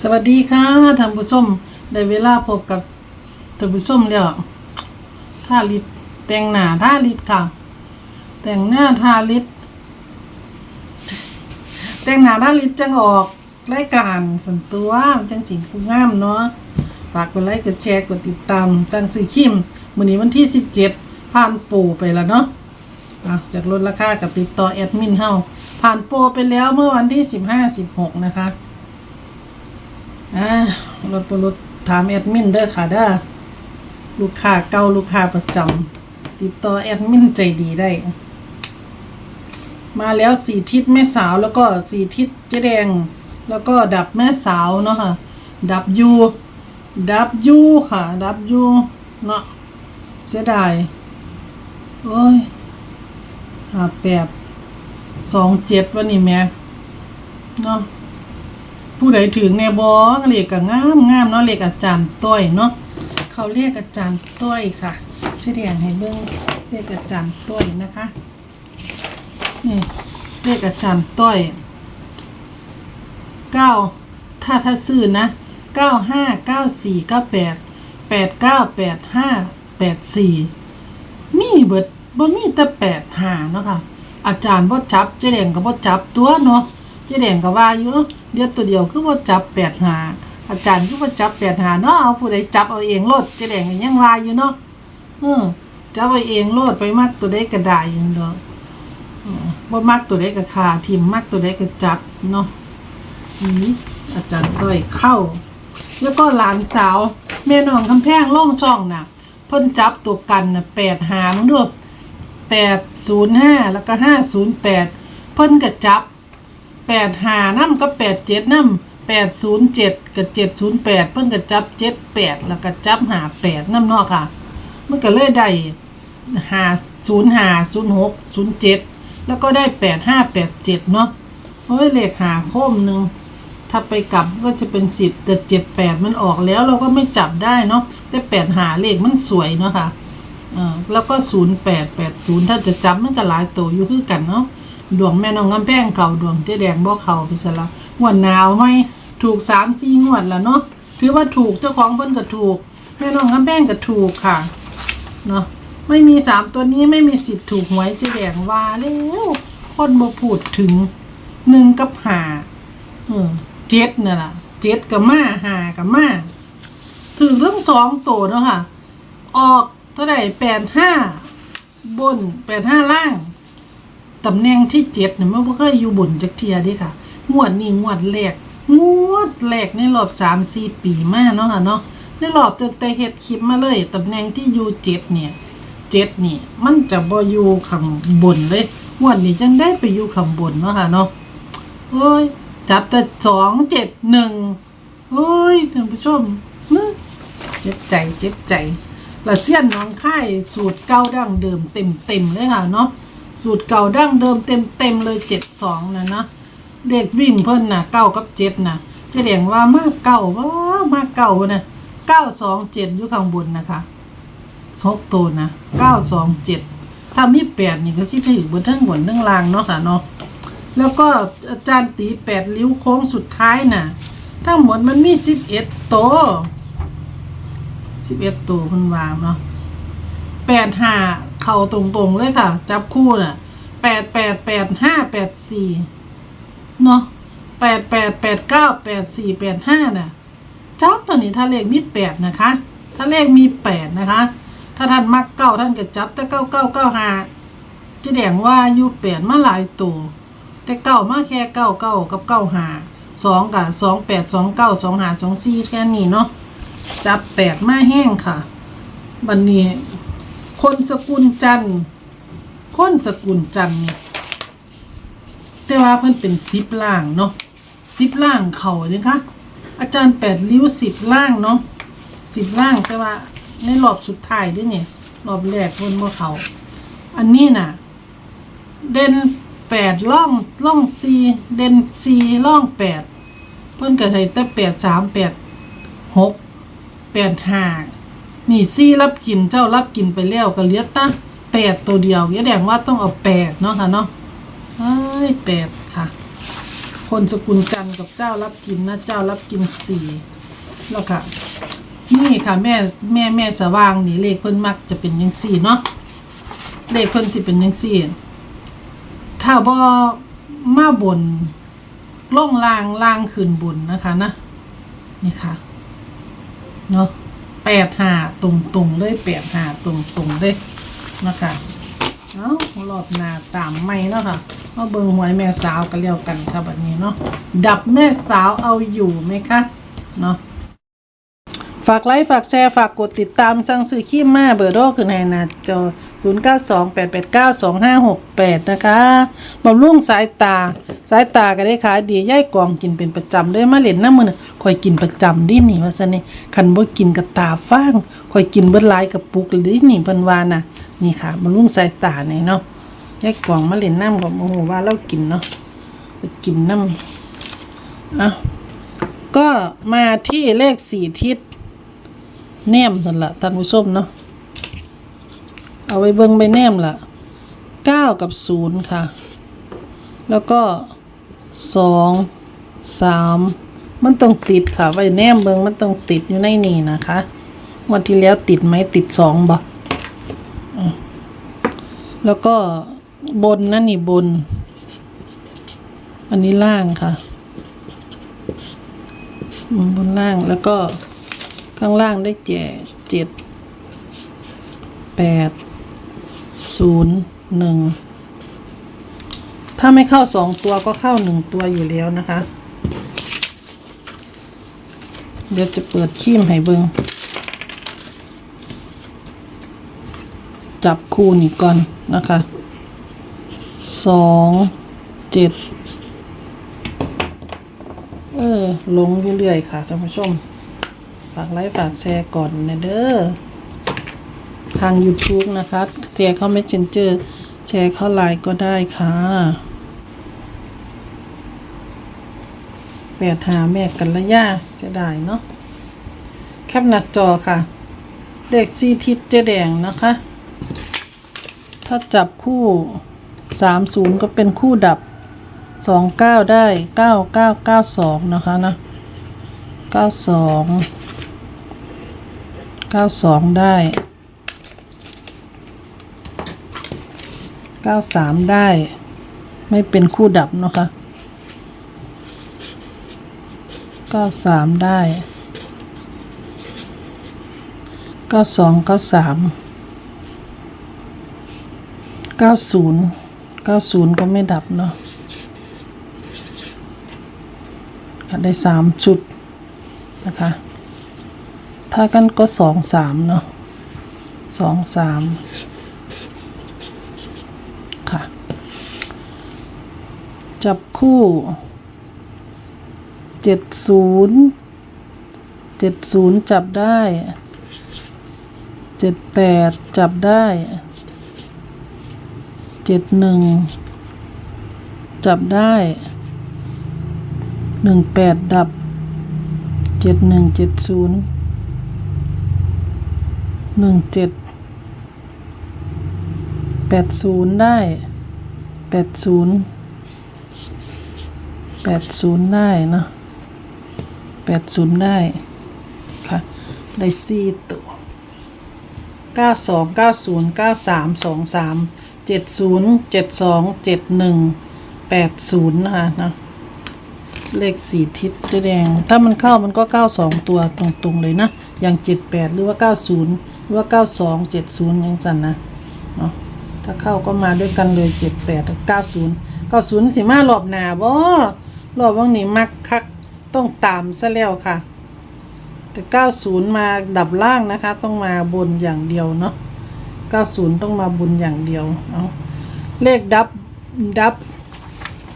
สวัสดีค่ะท่านผู้ชมได้เวลาพบกับท่านผู้ชมแล้วท่าลิดแต่งหน้าท่าลิดค่ะ แต่งหน้าท่าลิดแต่งหน้าท่าลิดจังออกรายการส่วนตัวจังสีกูงามเนาะฝากกดไลค์กดแชร์กดติดตามจังสื่อคิมมื้อนี้วันที่ 17 ผ่านปู่ไปแล้วเนาะอะจากลดราคากับติดต่อแอดมินเฮาผ่านโปรไปแล้วเมื่อวันที่ 15 16 นะคะ อ่ารถบรถถามแอดมินเด้อค่ะเด้อลูกค้าเก่าลูกค้าประจำติดต่อแอดมินใจดีได้ มาแล้วสี่ทิศแม่สาวแล้วก็สี่ทิศเจ๊แดง แล้วก็ดับแม่สาวเนาะค่ะ ดับยูดับยูค่ะดับยูเนาะเสียดายโอ้ยห้าแปดสองเจ็ดวันนี้แม่เนาะ ผู้ใดถึงในบอเรียกก็งามงามเนาะเรียกอาจารย์ต้อยเนาะเขาเรียกอาจารย์ต้อยค่ะชื่อเรียงให้เบิ้งเรียกอาจารย์ต้อยนะคะนี่เรียกอาจารย์ต้อยเก้าถ้าถ้าซื้อนะเก้าห้าเก้าสี่เก้าแปดแปดเก้าแปดห้าแปดสี่มีเบิดบ่มีแต่แปดหาเนาะค่ะอาจารย์บ่จับเจ๊แดงก็บ่จับตัวเนาะ เจ๊แดงก็ว่าอยู่เอ้อเดี๋ยวตัวเดียวคือบ่จับแปดหาอาจารย์คือบ่จับแปดหาเนาะเอาผู้ใดจับเอาเองโลดเจ๊แดงก็ยังว่าอยู่เนาะเออจับเอาเองโลดไปมักตัวใดก็ได้ย่างดอกเออบ่มักตัวใดก็คาทิมมักตัวใดก็จับเนาะอืมอาจารย์ต้อยเข้า แล้วก็หลานสาวแม่น้องคำแพงล่องช่องน่ะเพิ่นจับตัวกันน่ะแปดหามึงดูแปดศูนย์ห้าแล้วก็ห้าศูนย์แปดเพิ่นก็จับ แปดหาน้ำก็แปดเจ็ดน้ำแปดศูนย์เจ็ดกับเจ็ดศูนย์แปดเพิ่นก็จับเจ็ดแปดแล้วก็จับหาแปดน้ำเนอกค่ะ มันก็เลยได้หาศูนย์หาศูนย์หกศูนย์เจ็ดแล้วก็ได้แปดห้าแปดเจ็ดเนาะเพราะว่าเลขหาโค้มหนึ่งถ้าไปกลับก็จะเป็นสิบแต่เจ็ดแปดมันออกแล้วเราก็ไม่จับได้เนาะแต่แปดหาเลขมันสวยเนาะค่ะแล้วก็ศูนย์แปดแปดศูนย์ถ้าจะจำมันก็หลายตัวอยู่คือกันเนาะ ดวงแม่น้องกำแพงเก่าดวงเจ๊แดงบ่เข่าไปซะละงวหนาวไหมถูกสามสี่งวดแล้วเนาะถือว่าถูกเจ้าของเพิ่นก็ถูก แม่น้องกำแพงก็ถูกค่ะเนาะไม่มีสามตัวนี้ไม่มีสิทธิ์ถูกหวยเจ๊แดงว่าแล้วคนบ่พูดถึงหนึ่งกับหาเออเจ็ดน่ะล่ะเจ็ดกับมาหากับมาถือเรื่องสองตัวเนาะค่ะ ออกเท่าไหร่แปดห้าบนแปดห้าล่าง ตำแหน่งที่เจ็ดเนี่ยมันไม่เคยอยู่บนจักเทียเดิค่ะ งวดนี้งวดแรกงวดแรกในรอบสามสี่ปีมาเนาะค่ะเนาะในรอบตั้งแต่เฮ็ดคลิปมาเลยตำแหน่งที่อยู่เจ็ดเนี่ยเจ็ดนี่มันจะบ่อยู่ข้างบนเลยงวดนี้จังได้ไปอยู่ข้างบนเนาะค่ะเนาะเอ้ยจับแต่สองเจ็ดหนึ่งเอ้ยท่านผู้ชมเจ็บใจเจ็บใจละเสี้ยนน้องค่สูตรเก่าดั้งเดิมเต็มเต็มเลยค่ะเนาะ สูตรเก่าดั้งเดิมเต็มเต็มๆเลยเจ็ดสองนะเนาะเด็กวิ่งเพิ่นน่ะเก้ากับเจ็ดน่ะจะเรียงว่ามากเก้าว่ามากเก้านะเก้าสองเจ็ดอยู่ข้างบนนะคะหกตัวนะเก้าสองเจ็ดถ้ามีแปดนี่ก็สิถือบนทั้งบนทั้งล่างเนาะค่ะเนาะแล้วก็อาจารย์ตีแปดริ้วโค้งสุดท้ายน่ะทั้งหมดมันมีสิบเอ็ดตัวสิบเอ็ดตัวเพิ่นวางเนาะแปดห้า เข่าตรงๆเลยค่ะ จับคู่น่ะแปดแปดแปดห้าแปดสี่เนาะแปดแปดแปดเก้าแปดสี่แปดห้าน่ะจับตัวนี้ถ้าเลขมีแปดนะคะ ถ้าเลขมีแปดนะคะ ถ้าท่านมักเก้าท่านก็จับแต่เก้าเก้าเก้าห้าจะแดงว่าอยู่แปดมาหลายตัวแต่เก้ามาแค่เก้าเก้ากับเก้าห้าสองกับสองแปดสองเก้าสองห้าสองสี่แค่นี้เนาะจับแปดมาแห้งค่ะ บันนี้ คนสกุลจันทร์คนสกุลจันทร์เนี่ยแต่ว่าเพิ่นเป็นสิบล่างเนาะสิบล่างเขาเนี่ยค่ะอาจารย์แปดริ้วสิบล่างเนาะสิบล่างแต่ว่าในรอบสุดท้ายด้วยเนี่ยรอบแรกเพิ่นบ่เขาอันนี้น่ะ เด่นแปดล่องล่องสี่เด่นสี่ล่องแปดเพิ่นเก็ให้แต่แปดสามแปดหกแปดห้า นี่ซี่รับกินเจ้ารับกินไปแล้วก็เหลือตั้งแปดตัวเดียวแสดงว่าต้องเอาแปดเนาะค่ะเนาะเอ้แปดค่ะคลสกุลจันกับเจ้ารับกินนะเจ้ารับกินสี่แล้วค่ะ นี่ค่ะแม่แม่แม่สว่างนี่เลขเพิ่นมักจะเป็นยังสี่เนาะเลขเพิ่นสิเป็นยังสี่ ถ้าบ่มาบนล่องลางลางขึ้นบนนะคะนะนี่ค่ะเนาะ แปดหาตรงตรงเลยแปดหาตรงตรงเลยนะคะเอารอบหน้าตามไม่เนาะค่ะมาเบิ่งหวยแม่สาวกันเรียวกันค่ะแบบนี้เนาะดับแม่สาวเอาอยู่ไหมคะเนาะ ฝากไลค์ฝากแชร์ฝากกดติดตามสั่งซื้อขี้มาเบอร์โทรคือในน้าจอ 0928892568 นะคะบำรุงสายตา สายตาก็ได้ขายดีย่ายกองกินเป็นประจำเลยมาเล่นน้ำมือคอยกินประจำดิหนี่ว่าซะนี่คันบ่กินกับตาฟ้างคอยกินเบิดหลายกับปุกเลยดิหนี่เพิ่นว่าน่ะนี่ค่ะบำรุงสายตานี่เนาะย่ายกองมาเล่นน้ำกับโอ้โหว่าเรากินเนาะกินน้ำอะก็มาที่เลขสี่ทิศ แนมสันละท่านผู้ชมเนาะเอาไว้เบิ่งใบแนมละเก้ากับศูนย์ค่ะ แล้วก็สองสามมันต้องติดค่ะ ไว้แนมเบิ่งมันต้องติดอยู่ในนี่นะคะวันที่แล้วติดไหมติดสองบ่แล้วก็บนนั่นนี่บน อันนี้ล่างค่ะบนล่างแล้วก็ ข้างล่างได้แก่เจ็ดแปดศูนย์หนึ่งถ้าไม่เข้าสองตัวก็เข้าหนึ่งตัวอยู่แล้วนะคะ เดี๋ยวจะเปิดขีมให้เบิงจับคู่นี่ก่อนนะคะสองเจ็ดเออลงเรื่อยๆค่ะท่านผู้ชม ฝากไลค์ฝากแชร์ก่อนนะเด้อทาง YouTube นะคะแชร์เข้า Messenger แชร์เข้าไลน์ก็ได้ค่ะแปดหาแม่กันละย่าจะได้เนาะแคปหน้าจอค่ะ เลขซีทิศเจแดงนะคะ ถ้าจับคู่สามศูนย์ก็เป็นคู่ดับสองเก้าได้เก้าเก้าเก้าสองนะคะนะเก้าสอง เก้าสองได้เก้าสามได้ ไม่เป็นคู่ดับเนาะคะเก้าสามได้เก้าสองเก้าสามเก้าศูนย์เก้าศูนย์ก็ไม่ดับเนาะค่ะได้สามชุดนะคะ ถ้ากันก็สองสามเนาะสองสามค่ะ จับคู่เจ็ดศูนย์เจ็ดศูนย์จับได้เจ็ดแปดจับได้เจ็ดหนึ่งจับได้หนึ่งแปดดับเจ็ดหนึ่งเจ็ดศูนย์ หนึ่งเจ็ดแปดศูนย์ได้แปดศูนย์แปดศูนย์ได้เนาะแปดศูนย์ได้ค่ะ ได้สี่ตัวเก้าสองเก้าศูนย์เก้าสามสองสามเจ็ดศูนย์เจ็ดสองเจ็ดหนึ่งแปดศูนย์นะคะเนะเลขสี่ทิศจะแดง ถ้ามันเข้ามันก็เก้าสองตัวตรงๆเลยนะ อย่างเจ็ดแปดหรือว่าเก้าศูนย์ ว่าเก้าสองเจ็ดศูนย์ยังจันนะเนาะถ้าเข้าก็มาด้วยกันเลยเจ็ดแปดเก้าศูนย์เก้าศูนย์สิมารอบหนาบ่รอบว่างนี้มักคักต้องตามซะแล้วค่ะ แต่เก้าศูนย์มาดับล่างนะคะ ต้องมาบนอย่างเดียวเนาะเก้าศูนย์ต้องมาบนอย่างเดียวเนาะเลขดับดับ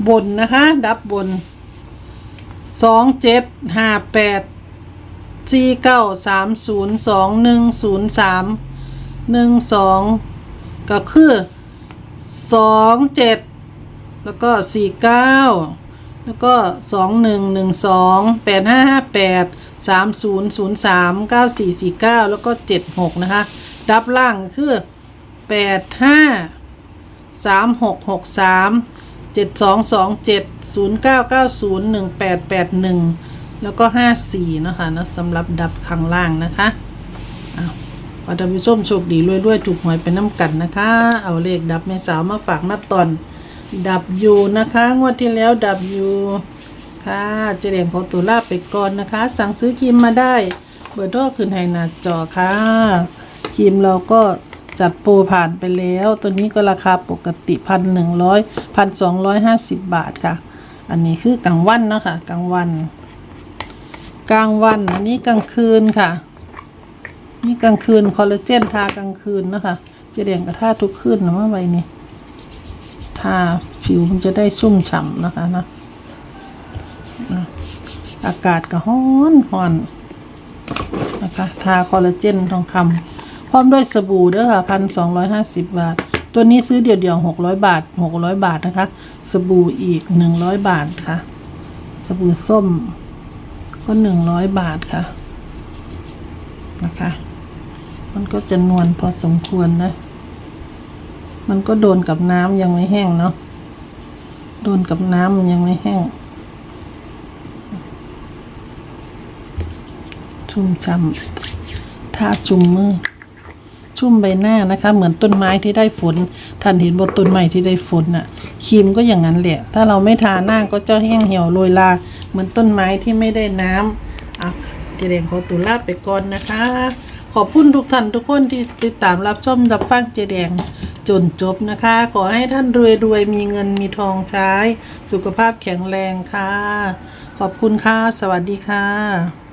บนนะคะ ดับบนสองเจ็ดห้าแปด สี่เก้าสามศูนย์สองหนึ่งศูนย์สามหนึ่งสองก็คือสองเจ็ดแล้วก็สี่เก้าแล้วก็สองหนึ่งหนึ่งสองแปดห้าห้าแปดสามศูนย์ศูนย์สามเก้าสี่สี่เก้าแล้วก็เจ็ดหกนะคะดับล่างคือแปดห้าสามหกหกสาม7227 0990 1881แปดแปดหนึ่ง แล้วก็54นะคะนะสำหรับดับข้างล่างนะคะอ้าวขอท่านผู้ชมโชคดีรวยๆถูกหวยไปน้ำกันนะคะ เอาเลขดับแม่สาวมาฝากมาตอน ดับอยู่นะคะ งวดที่แล้วดับอยู่ค่ะเจรียงของตุลาไปก่อนนะคะ สั่งซื้อครีมมาได้ เบอร์โทรขึ้นให้หน้าจอค่ะครีมเราก็จัดโปรผ่านไปแล้ว ตัวนี้ก็ราคาปกติพันหนึ่งร้อยพันสองร้อยห้าสิบบาทค่ะ อันนี้คือกลางวันเนาะค่ะกลางวัน กลางวันอันนี้กลางคืนค่ะ นี่กลางคืนคอลลาเจนทากลางคืนนะคะจเรียงกระทาทุกคืนนะว่าใบนี้ทาผิวมันจะได้ชุ่มฉ่ำนะคะนะอากาศก็ร้อนร้อนนะคะทาคอลลาเจนทองคำพร้อมด้วยสบู่ด้วยค่ะพันสองร้อยห้าสิบบาท ตัวนี้ซื้อเดี่ยวๆหกร้อยบาทหกร้อยบาทนะคะ สบู่อีกหนึ่งร้อยบาทค่ะ สบู่ส้ม ก็หนึ่งร้อยบาทค่ะ นะคะ มันก็จะนวลพอสมควรนะ มันก็โดนกับน้ำยังไม่แห้งเนาะ โดนกับน้ำมันยังไม่แห้ง ชุ่มช่ำทาชุ่มมือ ชุ่มใบหน้านะคะ เหมือนต้นไม้ที่ได้ฝนท่านเห็นบนต้นไม้ที่ได้ฝนน่ะครีมก็อย่างนั้นแหละถ้าเราไม่ทาหน้าก็จะแห้งเหี่ยวโรยลาเหมือนต้นไม้ที่ไม่ได้น้ำอะเจเรงขอตุลาไปก่อนนะคะ ขอบคุณทุกท่านทุกคนที่ติดตามรับชมรับฟังเจแดงจนจบนะคะ ขอให้ท่านรวยรวยมีเงินมีทองใช้ สุขภาพแข็งแรงค่ะ ขอบคุณค่ะ สวัสดีค่ะ